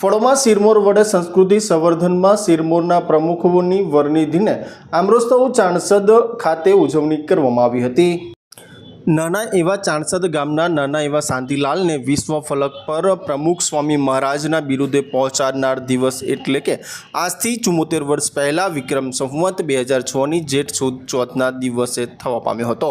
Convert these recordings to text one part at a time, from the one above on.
ફળોમાં સિરમોર વડે સંસ્કૃતિ સંવર્ધનમાં સિરમોરના પ્રમુખોની વરનિધિને આમરોસ્તવ ચાણસદ ખાતે ઉજવણી કરવામાં આવી હતી. નાના એવા ચાણસદ ગામના નાના એવા શાંતિલાલને વિશ્વ ફલક પર પ્રમુખ સ્વામી મહારાજના બિરુદે પહોંચાડનાર દિવસ એટલે કે આજથી ચુમ્મોતેર વર્ષ પહેલાં વિક્રમ સંવત બે હજાર છની જેઠ સુદ ચોથના દિવસે થવા પામ્યો હતો.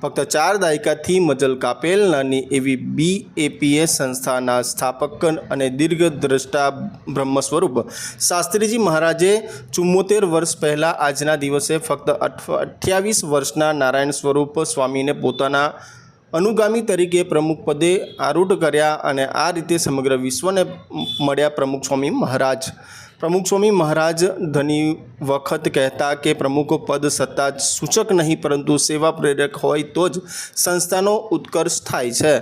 ફક્ત ચાર દાયકાથી મજલ કાપેલ નાની એવી બી એપીએ સંસ્થાના સ્થાપક અને દીર્ઘદ્રષ્ટા બ્રહ્મ સ્વરૂપ શાસ્ત્રીજી મહારાજે ચુમ્મોતેર વર્ષ પહેલાં આજના દિવસે ફક્ત અઠ્યાવીસ વર્ષના નારાયણ સ્વરૂપ સ્વામીને પોતાના અનુગામી તરીકે પ્રમુખ પદે આરૂઢ કર્યા અને આ રીતે સમગ્ર વિશ્વને મળ્યા પ્રમુખ સ્વામી મહારાજ. પ્રમુખ સ્વામી મહારાજ ધની વખત કહેતા કે પ્રમુખ પદ સત્તા સૂચક નહીં પરંતુ સેવા પ્રેરક હોય તો જ સંસ્થાનો ઉત્કર્ષ થાય છે.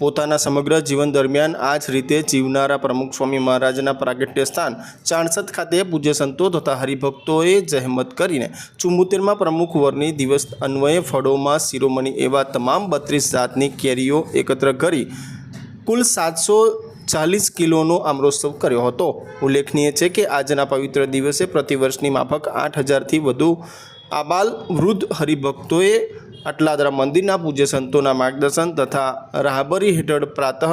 પોતાના સમગ્ર જીવન દરમિયાન આ જ રીતે જીવનારા પ્રમુખ સ્વામી મહારાજના પ્રાગટ્ય સ્થાન ચાણસદ ખાતે પૂજ્ય સંતો તથા હરિભક્તોએ જહેમત કરીને ચુમ્મોતેરમાં પ્રમુખ વરની દિવસ અન્વયે ફળોમાં શિરોમણી એવા તમામ બત્રીસ જાતની કેરીઓ એકત્ર કરી કુલ સાતસો ચાલીસ કિલોનો આમરોત્સવ કર્યો હતો. ઉલ્લેખનીય છે કે આજના પવિત્ર દિવસે પ્રતિવર્ષની માફક આઠ હજારથી વધુ આબાલ વૃદ્ધ હરિભક્તોએ અટલાદરા મંદિરના પૂજ્ય સંતોના માર્ગદર્શન તથા રાહબરી હેઠળ પ્રાતઃ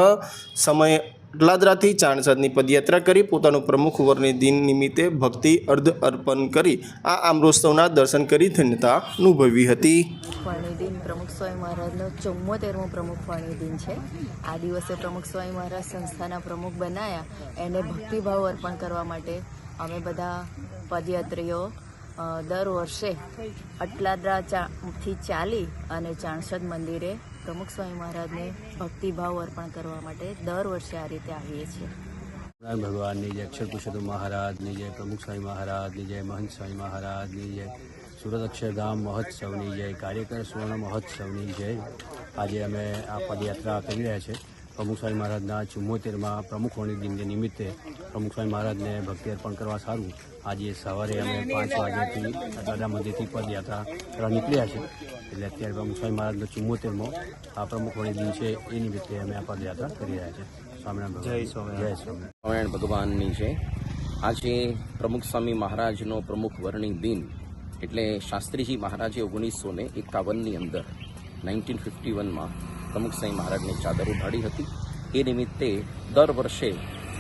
સમયે અટલાદરાથી ચાણસદની પદયાત્રા કરી પોતાનું પ્રમુખ વરની દિન નિમિત્તે ભક્તિ અર્ધ અર્પણ કરી આ આમરોત્સવના દર્શન કરી ધન્યતા અનુભવી હતી. ફણી દિન પ્રમુખ સ્વામી મહારાજનો ચુમ્મોતેરમો પ્રમુખ ફણી દિન છે. આ દિવસે પ્રમુખ સ્વામી મહારાજ સંસ્થાના પ્રમુખ બનાયા. એને ભક્તિભાવ અર્પણ કરવા માટે અમે બધા પદયાત્રીઓ દર વર્ષે અટલાદરાથી ચાલી અને ચાણસદ મંદિરે પ્રમુખ સ્વામી મહારાજને ભક્તિભાવ અર્પણ કરવા માટે દર વર્ષે આ રીતે આવીએ છીએ. ભગવાનની જય અક્ષર પુરુષોત્તમ મહારાજની જય, પ્રમુખ સ્વામી મહારાજની જય, મહંત સ્વામી મહારાજની જય, સુરત અક્ષરધામ મહોત્સવની જય, કાર્યકર સુવર્ણ મહોત્સવની જય. આજે અમે આ પદયાત્રા કરી રહ્યા છે પ્રમુખ સ્વામી મહારાજના ચુમ્મોતેરમાં પ્રમુખોની દિનને નિમિત્તે પ્રમુખ સ્વામી મહારાજને ભક્તિ અર્પણ કરવા સારું. આજે સવારે અમે પાંચ વાગ્યાથી દાદા મંદિરથી પદયાત્રા કરવા નીકળ્યા છે. એટલે અત્યારે પ્રમુખ સ્વામી મહારાજનો ચુમ્મોતેરમો આ પ્રમુખોની દિન છે. એ નિમિત્તે અમે આ પદયાત્રા કરી રહ્યા છે. સ્વામિનારાયણ જય સ્વામી જય સ્વામી નારાયણ ભગવાનની છે. આજે પ્રમુખ સ્વામી મહારાજનો પ્રમુખ વર્ણિ દિન એટલે શાસ્ત્રીજી મહારાજે ઓગણીસો ને એકાવનની અંદર નાઇન્ટીન ફિફ્ટી વનમાં પ્રમુખ મહારાજની ચાદર ઉઢાડી હતી. એ નિમિત્તે દર વર્ષે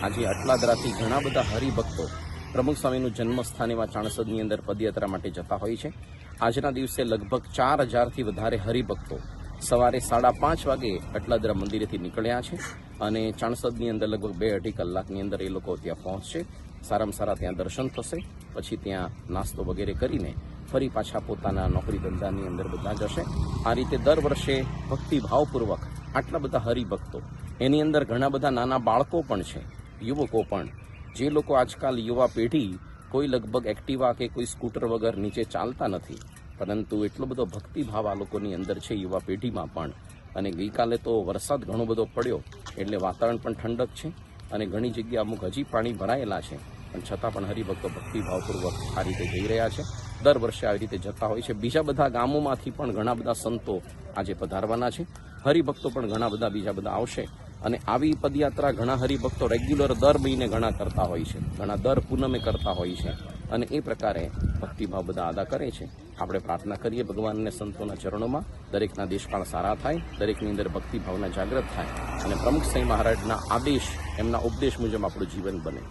આજે અટલાદરાથી ઘણા બધા હરિભક્તો પ્રમુખ સ્વામીનું જન્મસ્થાન એવા ચાણસદની અંદર પદયાત્રા માટે જતા હોય છે. આજના દિવસે લગભગ ચાર હજારથી વધારે હરિભક્તો સવારે સાડા પાંચ વાગે અટલાદરા મંદિરેથી નીકળ્યા છે અને ચાણસદની અંદર લગભગ બે અઢી કલાકની અંદર એ લોકો ત્યાં પહોંચશે. સારામાં સારા ત્યાં દર્શન થશે. પછી ત્યાં નાસ્તો વગેરે કરીને ફરી પાછા પોતાના નોકરી ધંધાની અંદર બધા જશે. આ રીતે દર વર્ષે ભક્તિભાવપૂર્વક આટલા બધા હરિભક્તો, એની અંદર ઘણા બધા નાના બાળકો પણ છે, યુવકો પણ. જે લોકો આજકાલ યુવા પેઢી કોઈ લગભગ એક્ટિવા કે કોઈ સ્કૂટર વગર નીચે ચાલતા નથી, પરંતુ એટલો બધો ભક્તિભાવ આ લોકોની અંદર છે યુવા પેઢીમાં પણ. અને ગઈકાલે તો વરસાદ ઘણો બધો પડ્યો, એટલે વાતાવરણ પણ ઠંડક છે અને ઘણી જગ્યા અમુક હજી પાણી ભરાયેલા છે. પણ છતાં પણ હરિભક્તો ભક્તિભાવપૂર્વક આ રીતે જઈ રહ્યા છે. દર વર્ષે આવી રીતે જતા હોય છે. બીજા બધા ગામોમાંથી પણ ઘણા બધા સંતો આજે પધારવાના છે. હરિભક્તો પણ ઘણા બધા બીજા બધા આવશે અને આવી પદયાત્રા ઘણા હરિભક્તો રેગ્યુલર દર મહિને ઘણા કરતા હોય છે. ઘણા દર પૂનમે કરતા હોય છે અને એ પ્રકારે ભક્તિભાવ બધા અદા કરે છે. આપણે પ્રાર્થના કરીએ ભગવાનને સંતોના ચરણોમાં દરેકના દેશકાળ સારા થાય, દરેકની અંદર ભક્તિભાવના જાગૃત થાય અને પ્રમુખ સાંઈ મહારાજના આદેશ, એમના ઉપદેશ મુજબ આપણું જીવન બને.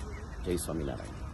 જય સ્વામિનારાયણ.